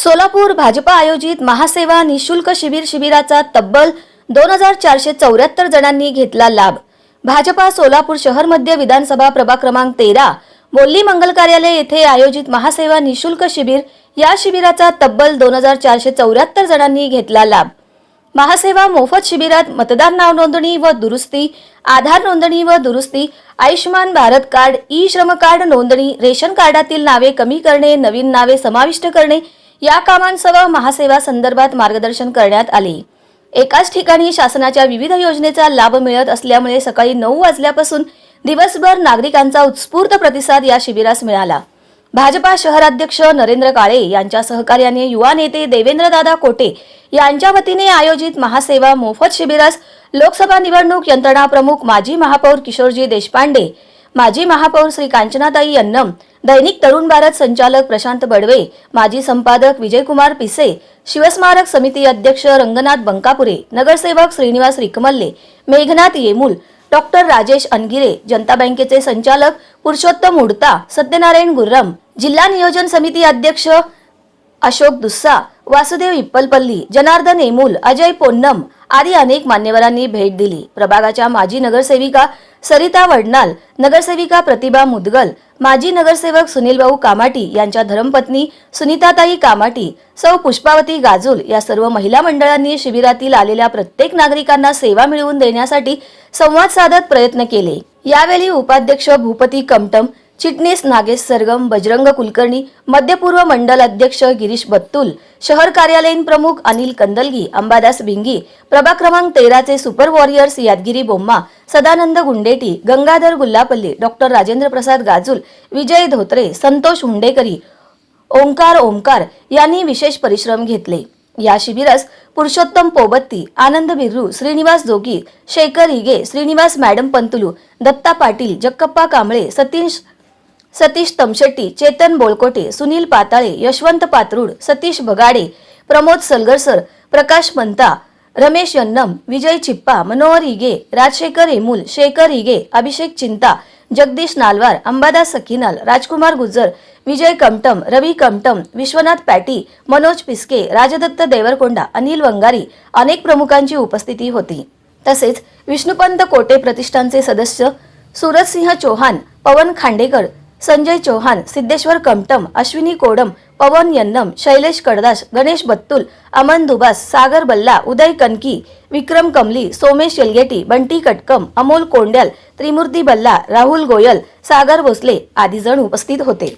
सोलापूर भाजपा आयोजित महासेवा निशुल्क शिबिर शिबिराचा तब्बल दोन हजार चारशे चौऱ्याहत्तर जणांनी घेतला लाभ. भाजपा सोलापूर शहर मध्य विधानसभा प्रभाग क्रमांक तेरा बोल्ली मंगल कार्यालय येथे आयोजित महासेवा निशुल्क शिबिर या शिबिराचा तब्बल दोन हजार चारशे चौऱ्याहत्तर जणांनी घेतला लाभ. महासेवा मोफत शिबिरात मतदार नाव नोंदणी व दुरुस्ती आधार नोंदणी व दुरुस्ती Ayushman Bharat card e Shram card नोंदणी रेशन कार्डातील नावे कमी करणे नवीन नावे समाविष्ट करणे या कामांसह महासेवा संदर्भात मार्गदर्शन करण्यात आले. एकाच ठिकाणी शासनाच्या विविध योजनेचा लाभ मिळत असल्यामुळे सकाळी नऊ वाजल्यापासून दिवसभर नागरिकांचा उत्स्फूर्त प्रतिसाद या शिबिरास मिळाला. भाजपा शहराध्यक्ष नरेंद्र काळे यांच्या सहकार्याने युवा नेते देवेंद्रदादा कोटे यांच्या वतीने आयोजित महासेवा मोफत शिबिरास लोकसभा निवडणूक यंत्रणा प्रमुख माजी महापौर किशोरजी देशपांडे माजी महापौर श्री कांचनाताई यन्नम दैनिक तरुण भारत संचालक प्रशांत बडवे माजी संपादक विजयकुमार पिसे शिवस्मारक समिती अध्यक्ष रंगनाथ बंकापुरे नगरसेवक श्रीनिवास रिकमल्ले मेघनाथ येमूल डॉक्टर राजेश अनगिरे जनता बँकेचे संचालक पुरुषोत्तम उडता सत्यनारायण गुर्रम जिल्हा नियोजन समिती अध्यक्ष अशोक दुस्सा वासुदेव इप्पलपल्ली जनार्दन एमूल अजय पोन्नम आदी अनेक मान्यवरांनी भेट दिली. प्रभागाच्या माजी नगरसेविका सरिता वडनाल नगरसेविका प्रतिभा मुदगल माजी नगरसेवक सुनील भाऊ कामाटी यांच्या धर्मपत्नी सुनीताताई कामाटी सौ पुष्पावती गाजुल या सर्व महिला मंडळांनी शिबिरातील आलेल्या प्रत्येक नागरिकांना सेवा मिळवून देण्यासाठी संवाद साधत प्रयत्न केले. यावेळी उपाध्यक्ष भूपती कमटम चिटणीस नागेश सरगम बजरंग कुलकर्णी मध्यपूर्व मंडल अध्यक्ष गिरीश बत्तुल शहर कार्यालयीन प्रमुख अनिल कंदलगी अंबादास भिंगी प्रभा क्रमांक तेराचे super warriors Yadgiri Bomma Sadanand Gundeti Gangadhar Gullapalli doctor Rajendra Prasad Gajul Vijay Dhotre Santosh Hundekari Omkar Omkar यांनी विशेष परिश्रम घेतले. या शिबिरास पुरुषोत्तम पोबत्ती आनंद बिर्रू श्रीनिवास जोगी शेखर हिगे श्रीनिवास मॅडम पंतुलू दत्ता पाटील जक्कप्पा कांबळे सतीश सतीश तमशेट्टी चेतन बोळकोटे सुनील पाताळे यशवंत पात्रूड सतीश बगाडे प्रमोद सलगरसर प्रकाश पंता रमेश यन्नम विजय चिप्पा मनोहर हिगे राजशेखर हेमूल शेखर हिगे अभिषेक चिंता जगदीश नालवार अंबादास सखीनाल राजकुमार गुज्जर विजय कमटम रवी कमटम विश्वनाथ पॅटी मनोज पिस्के राजदत्त देवरकोंडा अनिल वंगारी अनेक प्रमुखांची उपस्थिती होती. तसेच विष्णुपंत कोटे प्रतिष्ठानचे सदस्य सूरजसिंह चौहान पवन खांडेकर संजय चौहान सिद्धेश्वर कमटम अश्विनी कोडम पवन यन्नम शैलेश कडदास गणेश बत्तुल अमन दुबास सागर बल्ला उदय कनकी विक्रम कमली सोमेश येलगेटी बंटी कटकम अमोल कोंड्याल त्रिमूर्ती बल्ला राहुल गोयल सागर भोसले आदी जण उपस्थित होते.